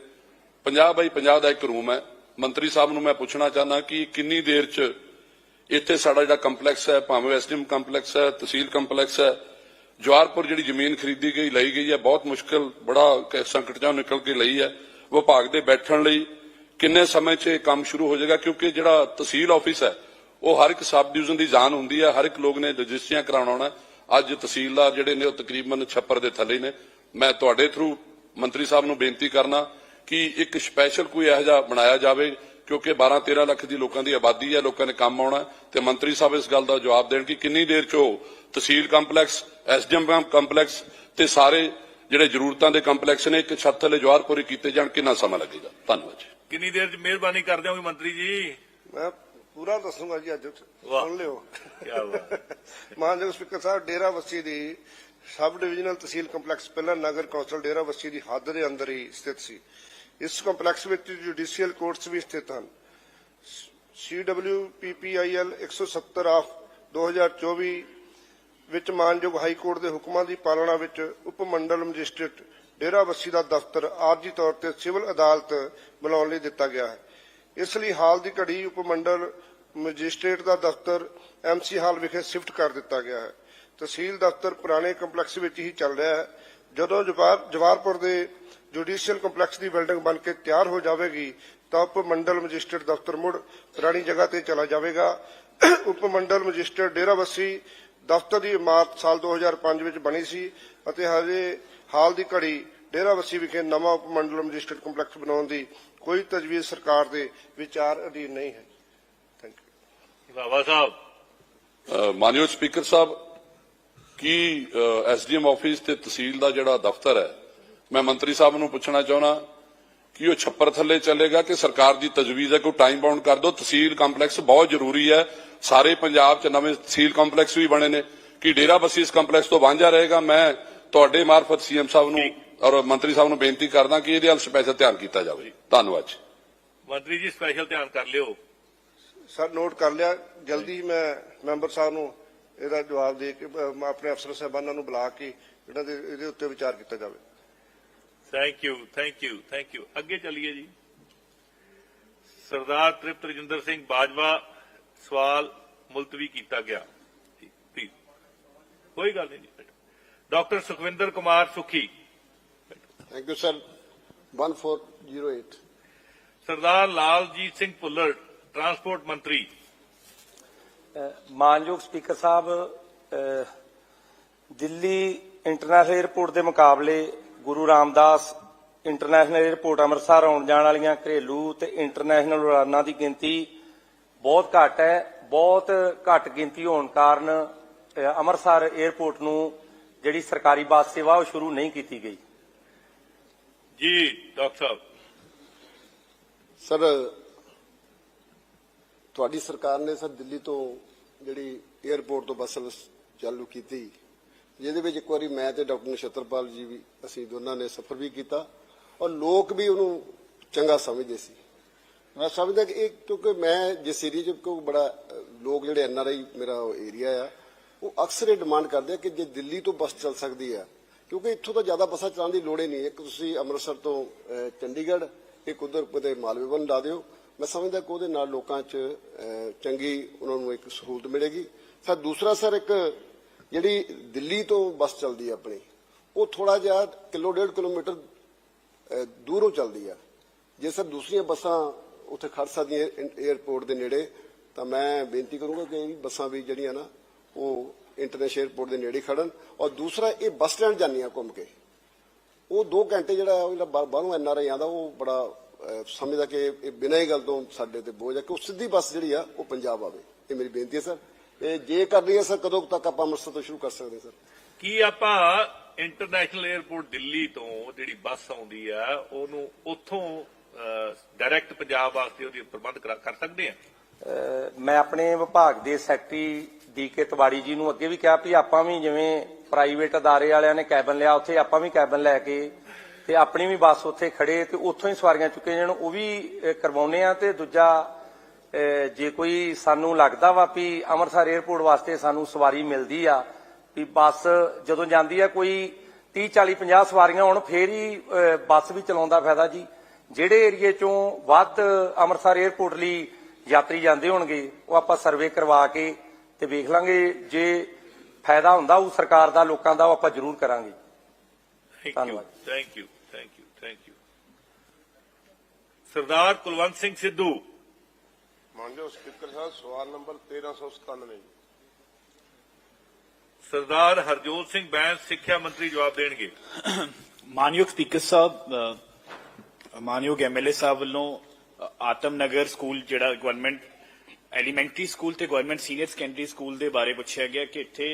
50 ਬਾਈ 50 ਦਾ ਇੱਕ ਰੂਮ ਹੈ। ਮੰਤਰੀ ਸਾਹਿਬ ਨੂੰ ਮੈਂ ਪੁੱਛਣਾ ਚਾਹੁੰਦਾ ਕਿ ਕਿੰਨੀ ਦੇਰ 'ਚ ਇੱਥੇ ਸਾਡਾ ਜਿਹੜਾ ਕੰਪਲੈਕਸ ਹੈ, ਭਾਵੇਂ ਐਸਡੀਐਮ ਕੰਪਲੈਕਸ ਹੈ, ਤਹਿਸੀਲ ਕੰਪਲੈਕਸ ਹੈ ਜਵਾਰਪੁਰ ਜਿਹੜੀ ਜ਼ਮੀਨ ਖਰੀਦੀ ਗਈ, ਲਈ ਗਈ ਹੈ, ਬਹੁਤ ਮੁਸ਼ਕਲ, ਬੜਾ ਕ- ਸੰਕਟ ਚੋਂ ਨਿਕਲ ਕੇ ਲਈ ਹੈ। ਵਿਭਾਗ ਦੇ ਬੈਠਣ ਲਈ ਕਿੰਨੇ ਸਮੇਂ 'ਚ ਇਹ ਕੰਮ ਸ਼ੁਰੂ ਹੋ ਜਾਏਗਾ? ਕਿਉਂਕਿ ਜਿਹੜਾ ਤਹਿਸੀਲ ਆਫਿਸ ਹੈ, ਉਹ ਹਰ ਇੱਕ ਸਬ ਡਿਵੀਜ਼ਨ ਦੀ ਜਾਨ ਹੁੰਦੀ ਹੈ, ਹਰ ਇੱਕ ਲੋਕ ਨੇ ਰਜਿਸਟਰੀਆਂ ਕਰਾਉਣ ਅੱਜ ਤਹਿਸੀਲਦਾਰ ਜਿਹੜੇ ਨੇ ਉਹ ਤਕਰੀਬਨ ਛੱਪਰ ਦੇ ਥੱਲੇ ਨੇ। ਮੈਂ ਤੁਹਾਡੇ ਥਰੂ ਮੰਤਰੀ ਸਾਹਿਬ ਨੂੰ ਬੇਨਤੀ ਕਰਨਾ ਕਿ ਇੱਕ ਸਪੈਸ਼ਲ ਕੋਈ ਇਹੋ ਜਿਹਾ ਬਣਾਇਆ ਜਾਵੇ ਕਿਉਂਕਿ 12-13 ਲੱਖ ਦੀ ਲੋਕਾਂ ਦੀ ਆਬਾਦੀ ਹੈ ਲੋਕਾਂ ਨੇ ਕੰਮ ਆਉਣਾ ਤੇ ਮੰਤਰੀ ਸਾਹਿਬ ਇਸ ਗੱਲ ਦਾ ਜਵਾਬ ਦੇਣ ਕਿ ਕਿੰਨੀ ਦੇਰ ਚ ਉਹ ਤਹਿਸੀਲ ਕੰਪਲੈਕਸ ਐਸਡੀਐਮ ਕੰਪਲੈਕਸ ਤੇ ਸਾਰੇ ਜਿਹੜੇ ਜ਼ਰੂਰਤਾਂ ਦੇ ਕੰਪਲੈਕਸ ਨੇ ਇੱਕ ਛੱਤ ਥੱਲੇ ਜਵਾਰ ਪੂਰੇ ਕੀਤੇ ਜਾਣ ਕਿੰਨਾ ਸਮਾਂ ਲੱਗੇਗਾ? ਧੰਨਵਾਦ ਜੀ। ਕਿੰਨੀ ਦੇਰ 'ਚ ਮਿਹਰਬਾਨੀ ਕਰ ਦਿਓਗੇ ਮੰਤਰੀ ਜੀ? ਮੈਂ ਪੂਰਾ ਦੱਸੂਗਾ ਜੀ ਅੱਜ। ਸੁਣ ਲਿਓ। ਕੀ ਬਾਤ *laughs* ਮਾਨਯੋਗ ਸਪੀਕਰ ਸਾਹਿਬ ਡੇਰਾ ਬੱਸੀ ਦੀ ਸਬ ਡਿਵੀਜ਼ਨਲ ਤਹਿਸੀਲ ਕੰਪਲੈਕਸ ਪਹਿਲਾਂ ਨਗਰ ਕੌਂਸਲ ਡੇਰਾ ਬੱਸੀ ਦੀ ਹੱਦ ਦੇ ਅੰਦਰ ਹੀ ਸਥਿਤ ਸੀ। ਇਸ ਕੰਪਲੈਕਸ ਵਿੱਚ ਜੁਡੀਸ਼ੀਅਲ ਕੋਰਟਸ ਵੀ ਸਥਿਤ ਹਨ। CWPPIL 170 ਆਫ 2024 ਵਿੱਚ ਮਾਨਯੋਗ ਹਾਈ ਕੋਰਟ ਦੇ ਹੁਕਮਾਂ ਦੀ ਪਾਲਣਾ ਵਿੱਚ ਉਪ ਮੰਡਲ ਮੈਜਿਸਟ੍ਰੇਟ ਡੇਰਾ ਬੱਸੀ ਦਾ ਦਫ਼ਤਰ ਆਰਜੀ ਤੌਰ ਤੇ ਸਿਵਲ ਅਦਾਲਤ ਬਣਾਉਣ ਲਈ ਦਿੱਤਾ ਗਿਆ ਹੈ। ਇਸ ਲਈ ਹਾਲ ਦੀ ਘੜੀ ਉਪ ਮੰਡਲ ਮੈਜਿਸਟ੍ਰੇਟ ਦਾ ਦਫ਼ਤਰ ਐਮਸੀ ਹਾਲ ਵਿਖੇ ਸ਼ਿਫਟ ਕਰ ਦਿੱਤਾ ਗਿਆ ਹੈ। ਤਹਿਸੀਲ ਦਫ਼ਤਰ ਪੁਰਾਣੇ ਕੰਪਲੈਕਸ ਵਿੱਚ ਹੀ ਚੱਲ ਰਿਹਾ ਹੈ। ਜਦੋਂ ਜਵਾਰ ਜਵਾਰਪੁਰ ਦੇ ਜੁਡੀਸ਼ੀਅਲ ਕੰਪਲੈਕਸ ਦੀ ਬਿਲਡਿੰਗ ਬਣ ਕੇ ਤਿਆਰ ਹੋ ਜਾਵੇਗੀ ਤਾਂ ਉਪ ਮੰਡਲ ਮੈਜਿਸਟ੍ਰੇਟ ਦਫ਼ਤਰ ਮੁੜ ਪੁਰਾਣੀ ਜਗ੍ਹਾ ਤੇ ਚਲਾ ਜਾਵੇਗਾ। ਉਪ ਮੰਡਲ ਮੈਜਿਸਟ੍ਰੇਟ ਡੇਰਾਬੱਸੀ ਦਫ਼ਤਰ ਦੀ ਇਮਾਰਤ ਸਾਲ 2005 ਵਿੱਚ ਬਣੀ ਸੀ ਅਤੇ ਹਜੇ ਹਾਲ ਦੀ ਘੜੀ ਡੇਰਾਬੱਸੀ ਵਿਖੇ ਨਵਾਂ ਉਪ ਮੰਡਲ ਮੈਜਿਸਟ੍ਰੇਟ ਕੰਪਲੈਕਸ ਬਣਾਉਣ ਦੀ ਕੋਈ ਤਜਵੀਜ਼ ਸਰਕਾਰ ਦੇ ਵਿਚਾਰ ਅਧੀਨ ਨਹੀਂ ਹੈ। ਥੈਂਕ ਯੂ ਬਾਬਾ ਸਾਹਿਬ। ਮਾਨਯੋਗ ਸਪੀਕਰ ਸਾਹਿਬ ਕੀ ਐਸਡੀਐਮ ਆਫਿਸ ਤੇ ਤਹਿਸੀਲ ਦਾ ਜਿਹੜਾ ਦਫ਼ਤਰ ਹੈ ਮੈਂ ਮੰਤਰੀ ਸਾਹਿਬ ਨੂੰ ਪੁੱਛਣਾ ਚਾਹੁੰਦਾ ਕਿ ਉਹ ਛੱਪਰ ਥੱਲੇ ਚੱਲੇਗਾ ਕਿ ਸਰਕਾਰ ਦੀ ਤਜਵੀਜ਼ ਹੈ ਕਿ ਉਹ ਟਾਈਮ ਬਾਉਂਡ ਕਰ ਦਿਓ? ਤਹਿਸੀਲ ਕੰਪਲੈਕਸ ਬਹੁਤ ਜ਼ਰੂਰੀ ਹੈ। ਸਾਰੇ ਪੰਜਾਬ 'ਚ ਨਵੇਂ ਤਹਿਸੀਲ ਕੰਪਲੈਕਸ ਵੀ ਬਣੇ ਨੇ। ਕਿ ਡੇਰਾ ਬੱਸੀ ਇਸ ਕੰਪਲੈਕਸ ਤੋਂ ਵਾਂਝਾ ਰਹੇਗਾ? ਮੈਂ ਤੁਹਾਡੇ ਮਾਰਫਤ ਸੀਐਮ ਸਾਹਿਬ ਨੂੰ ਔਰ ਮੰਤਰੀ ਸਾਹਿਬ ਨੂੰ ਬੇਨਤੀ ਕਰਦਾ ਕਿ ਇਹਦੇ ਵੱਲ ਸਪੈਸ਼ਲ ਧਿਆਨ ਕੀਤਾ ਜਾਵੇ ਧੰਨਵਾਦ ਜੀ। ਮੰਤਰੀ ਜੀ ਸਪੈਸ਼ਲ ਧਿਆਨ ਕਰ ਲਿਓ। ਸਰ ਨੋਟ ਕਰ ਲਿਆ। ਜਲਦੀ ਹੀ ਮੈਂ ਮੈਂਬਰ ਸਾਹਿਬ ਨੂੰ ਇਹਦਾ ਜਵਾਬ ਦੇ ਕੇ ਆਪਣੇ ਅਫਸਰ ਸਾਹਿਬਾਨਾਂ ਨੂੰ ਬੁਲਾ ਕੇ ਇਹਨਾਂ ਦੇ ਇਹਦੇ ਉੱਤੇ ਵਿਚਾਰ ਕੀਤਾ ਜਾਵੇ। Thank you thank you thank you ਅੱਗੇ ਚੱਲੀਏ ਜੀ। ਸਰਦਾਰ ਤ੍ਰਿਪਤ ਰਜਿੰਦਰ ਸਿੰਘ ਬਾਜਵਾ ਸਵਾਲ ਮੁਲਤਵੀ ਕੀਤਾ ਗਿਆ। ਪਲੀਜ਼ ਕੋਈ ਗੱਲ ਨਹੀਂ ਜੀ। Doctor Sukhwinder Kumar Sukhi. Thank you sir 1408 Sardar Laljit Singh Bhullar transport ਮੰਤਰੀ। ਮਾਨਯੋਗ ਸਪੀਕਰ ਸਾਹਿਬ ਦਿੱਲੀ ਇੰਟਰਨੈਸ਼ਨਲ 에ਅਰਪੋਰਟ ਦੇ ਮੁਕਾਬਲੇ ਗੁਰੂ ਰਾਮਦਾਸ ਇੰਟਰਨੈਸ਼ਨਲ 에ਅਰਪੋਰਟ ਅੰਮ੍ਰਿਤਸਰ ਆਉਣ ਜਾਣ ਵਾਲੀਆਂ ਘਰੇਲੂ ਤੇ ਇੰਟਰਨੈਸ਼ਨਲ ਉਡਾਨਾਂ ਦੀ ਗਿਣਤੀ ਬਹੁਤ ਘੱਟ ਹੈ ਬਹੁਤ ਘੱਟ ਗਿਣਤੀ ਹੋਣ ਕਾਰਨ ਅੰਮ੍ਰਿਤਸਰ 에ਅਰਪੋਰਟ ਨੂੰ ਜਿਹੜੀ ਸਰਕਾਰੀ ਬੱਸ ਸੇਵਾ ਉਹ ਸ਼ੁਰੂ ਨਹੀਂ ਕੀਤੀ ਗਈ। ਜੀ ਡਾਕਟਰ ਸਾਹਿਬ। ਸਰ ਤੁਹਾਡੀ ਸਰਕਾਰ ਨੇ ਸਰ ਦਿੱਲੀ ਤੋਂ ਜਿਹੜੀ 에ਅਰਪੋਰਟ ਤੋਂ ਬੱਸ ਸਰਵਿਸ ਚਾਲੂ ਕੀਤੀ ਜਿਹਦੇ ਵਿੱਚ ਇੱਕ ਵਾਰੀ ਮੈਂ ਤੇ ਡਾਕਟਰ ਨਛਤਰਪਾਲ ਜੀ ਵੀ ਅਸੀਂ ਦੋਨਾਂ ਨੇ ਸਫ਼ਰ ਵੀ ਕੀਤਾ ਔਰ ਲੋਕ ਵੀ ਉਹਨੂੰ ਚੰਗਾ ਸਮਝਦੇ ਸੀ। ਮੈਂ ਸਮਝਦਾ ਕਿ ਇਹ ਕਿਉਂਕਿ ਮੈਂ ਜਿਸ ਏਰੀਏ 'ਚ ਕੋ ਬੜਾ ਅਹ, ਲੋਕ ਜਿਹੜੇ ਐਨਆਰਆਈ ਮੇਰਾ ਏਰੀਆ ਆ ਉਹ ਅਕਸਰ ਇਹ ਡਿਮਾਂਡ ਕਰਦੇ ਆ ਕਿ ਜੇ ਦਿੱਲੀ ਤੋਂ ਬੱਸ ਚੱਲ ਸਕਦੀ ਆ ਕਿਉਂਕਿ ਇੱਥੋਂ ਤਾਂ ਜ਼ਿਆਦਾ ਬੱਸਾਂ ਚਲਾਉਣ ਦੀ ਲੋੜ ਹੀ ਨਹੀਂ। ਇੱਕ ਤੁਸੀਂ ਅੰਮ੍ਰਿਤਸਰ ਤੋਂ ਅਹ, ਚੰਡੀਗੜ੍ਹ ਇੱਕ ਉਧਰ ਕਿਤੇ ਮਾਲਵੇ ਵੱਲ ਲਾ ਦਿਓ। ਮੈਂ ਸਮਝਦਾ ਕਿ ਉਹਦੇ ਨਾਲ ਲੋਕਾਂ 'ਚ ਚੰਗੀ ਉਹਨਾਂ ਨੂੰ ਇੱਕ ਸਹੂਲਤ ਮਿਲੇਗੀ। ਸਰ ਦੂਸਰਾ ਸਰ ਇੱਕ ਜਿਹੜੀ ਦਿੱਲੀ ਤੋਂ ਬੱਸ ਚੱਲਦੀ ਆ ਆਪਣੀ, ਉਹ ਥੋੜਾ ਜਿਹਾ ਕਿਲੋ ਡੇਢ ਕਿਲੋਮੀਟਰ ਦੂਰੋਂ ਚੱਲਦੀ ਆ। ਜੇ ਸਰ ਦੂਸਰੀਆਂ ਬੱਸਾਂ ਉੱਥੇ ਖੜ ਸਕਦੀਆਂ 에ਅਰਪੋਰਟ ਦੇ ਨੇੜੇ, ਤਾਂ ਮੈਂ ਬੇਨਤੀ ਕਰੂੰਗਾ ਕਿ ਇਹ ਬੱਸਾਂ ਵੀ ਜਿਹੜੀਆਂ ਨਾ, ਉਹ ਇੰਟਰਨੈਸ਼ਨਲ 에ਅਰਪੋਰਟ ਦੇ ਨੇੜੇ ਖੜਨ। ਔਰ ਦੂਸਰਾ, ਇਹ ਬੱਸ ਸਟੈਂਡ ਜਾਂਦੀਆਂ ਘੁੰਮ ਕੇ। ਉਹ 2 ਘੰਟੇ ਜਿਹੜਾ ਉਹ ਜਿਹੜਾ ਬਾਹਰ- ਬਾਹਰੋਂ ਐਨਆਰਆਈ ਆਉਂਦਾ, ਉਹ ਬੜਾ ਸਮਝਦਾ ਕਿ ਇਹ ਬਿਨਾਂ ਹੀ ਗੱਲ ਤੋਂ ਸਾਡੇ ਤੇ ਬੋਝ ਹੈ ਕਿ ਉਹ ਸਿੱਧੀ ਬੱਸ ਜਿਹੜੀ ਆ, ਉਹ ਪੰਜਾਬ ਆਵੇ। ਇਹ ਮੇਰੀ ਬੇਨਤੀ ਹੈ, ਸਰ। ਇਹ ਜੇ ਕਰਨੀ ਹੈ ਸਰ ਕਦੋਂ ਕੁ ਤੱਕ ਆਪਾਂ ਅੰਮ੍ਰਿਤਸਰ ਤੋਂ ਸ਼ੁਰੂ ਕਰ ਸਕਦੇ ਹਾਂ ਸਰ? ਕੀ ਆਪਾਂ ਇੰਟਰਨੈਸ਼ਨਲ 에ਅਰਪੋਰਟ ਦਿੱਲੀ ਤੋਂ ਜਿਹੜੀ ਬੱਸ ਆਉਂਦੀ ਆ ਉਹਨੂੰ ਉੱਥੋਂ ਡਾਇਰੈਕਟ ਪੰਜਾਬ ਵਾਸਤੇ ਉਹਦੀ ਪ੍ਰਬੰਧ ਕਰਾ- ਕਰ ਸਕਦੇ ਆ? ਮੈਂ ਆਪਣੇ ਵਿਭਾਗ ਦੇ ਸੈਕਟਰੀ ਡੀਕੇ ਤਿਵਾੜੀ ਜੀ ਨੂੰ ਅੱਗੇ ਵੀ ਕਿਹਾ ਵੀ ਆਪਾਂ ਵੀ ਜਿਵੇਂ ਪ੍ਰਾਈਵੇਟ ਅਦਾਰੇ ਵਾਲਿਆਂ ਨੇ ਕੈਬਨ ਲਿਆ ਉੱਥੇ ਆਪਾਂ ਵੀ ਕੈਬਨ ਲੈ ਕੇ ਤੇ ਆਪਣੀ ਵੀ ਬੱਸ ਉੱਥੇ ਖੜੇ ਤੇ ਉੱਥੋਂ ਹੀ ਸਵਾਰੀਆਂ ਚੁੱਕੇ ਜਾਣ ਉਹ ਵੀ ਅਹ, ਕਰਵਾਉਂਦੇ ਆ ਤੇ ਦੂਜਾ ਜੇ ਕੋਈ ਸਾਨੂੰ ਲੱਗਦਾ ਵਾ ਵੀ ਅੰਮ੍ਰਿਤਸਰ 에ਅਰਪੋਰਟ ਵਾਸਤੇ ਸਾਨੂੰ ਸਵਾਰੀ ਮਿਲਦੀ ਆ ਵੀ ਬੱਸ ਜਦੋਂ ਜਾਂਦੀ ਆ ਕੋਈ 30 40 50 ਸਵਾਰੀਆਂ ਹੋਣ ਫੇਰ ਹੀ ਬੱਸ ਵੀ ਚਲਾਉਂਦਾ ਫਾਇਦਾ ਜੀ। ਜਿਹੜੇ ਏਰੀਏ ਚੋਂ ਵੱਧ ਅੰਮ੍ਰਿਤਸਰ 에ਅਰਪੋਰਟ ਲਈ ਯਾਤਰੀ ਜਾਂਦੇ ਹੋਣਗੇ ਉਹ ਆਪਾਂ ਸਰਵੇ ਕਰਵਾ ਕੇ ਤੇ ਵੇਖ ਲਾਂਗੇ ਜੇ ਫਾਇਦਾ ਹੁੰਦਾ ਉਹ ਸਰਕਾਰ ਦਾ ਲੋਕਾਂ ਦਾ ਉਹ ਆਪਾਂ ਜ਼ਰੂਰ ਕਰਾਂਗੇ। ਧੰਨਵਾਦ। Thank you thank you thank you Sardar Kulwant Singh Sidhu ਮਾਨਯੋਗ ਸਪੀਕਰ ਸਾਹਿਬ ਸਵਾਲ ਨੰਬਰ 1397 ਜੀ ਸਰਦਾਰ ਹਰਜੋਤ ਸਿੰਘ ਬੈਂਸ ਸਿੱਖਿਆ ਮੰਤਰੀ ਜਵਾਬ ਦੇਣਗੇ। ਮਾਨਯੋਗ ਸਪੀਕਰ ਸਾਹਿਬ ਮਾਨਯੋਗ ਐਮਐਲਏ ਸਾਹਿਬ ਵੱਲੋਂ ਆਤਮ ਨਗਰ ਸਕੂਲ ਜਿਹੜਾ ਗਵਰਨਮੈਂਟ ਐਲੀਮੈਂਟਰੀ ਸਕੂਲ ਤੇ ਗਵਰਨਮੈਂਟ ਸੀਨੀਅਰ ਸੈਕੰਡਰੀ ਸਕੂਲ ਦੇ ਬਾਰੇ ਪੁੱਛਿਆ ਗਿਆ ਕਿ ਇੱਥੇ